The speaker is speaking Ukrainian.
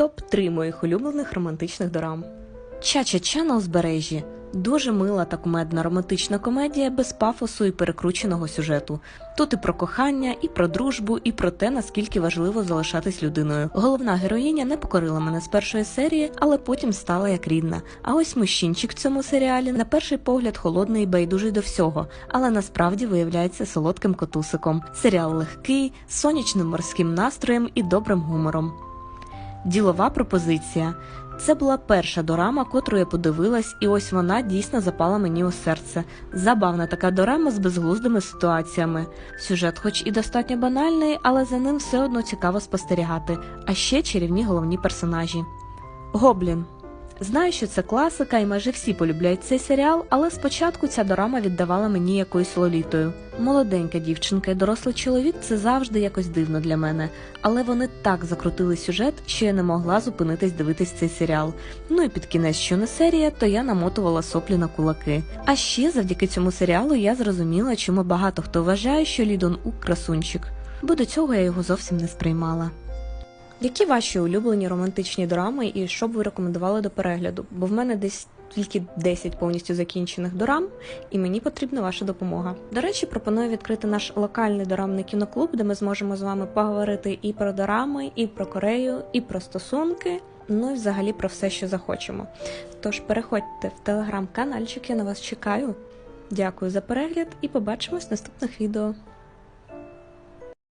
топ-3 моїх улюблених романтичних дорам. Ча-ча-ча на узбережжі. Дуже мила та кумедна романтична комедія без пафосу і перекрученого сюжету. Тут і про кохання, і про дружбу, і про те, наскільки важливо залишатись людиною. Головна героїня не покорила мене з першої серії, але потім стала як рідна. А ось мужчинчик в цьому серіалі на перший погляд холодний і байдужий до всього, але насправді виявляється солодким котусиком. Серіал легкий, сонячним морським настроєм і добрим гумором. Ділова пропозиція. Це була перша дорама, котру я подивилась, і ось вона дійсно запала мені у серце. Забавна така дорама з безглуздими ситуаціями. Сюжет, хоч і достатньо банальний, але за ним все одно цікаво спостерігати. А ще чарівні головні персонажі. Гоблін. Знаю, що це класика, і майже всі полюбляють цей серіал, але спочатку ця дорама віддавала мені якоюсь лолітою. Молоденька дівчинка і дорослий чоловік це завжди якось дивно для мене, але вони так закрутили сюжет, що я не могла зупинитись дивитись цей серіал. Ну і під кінець, що не серія, то я намотувала соплі на кулаки. А ще завдяки цьому серіалу я зрозуміла, чому багато хто вважає, що Лідон Ук красунчик, бо до цього я його зовсім не сприймала. Які ваші улюблені романтичні драми і що б ви рекомендували до перегляду? Бо в мене десь тільки 10 повністю закінчених дорам, і мені потрібна ваша допомога. До речі, пропоную відкрити наш локальний дорамний кіноклуб, де ми зможемо з вами поговорити і про дорами, і про Корею, і про стосунки. Ну і взагалі про все, що захочемо. Тож переходьте в телеграм-канальчик, я на вас чекаю. Дякую за перегляд і побачимось в наступних відео.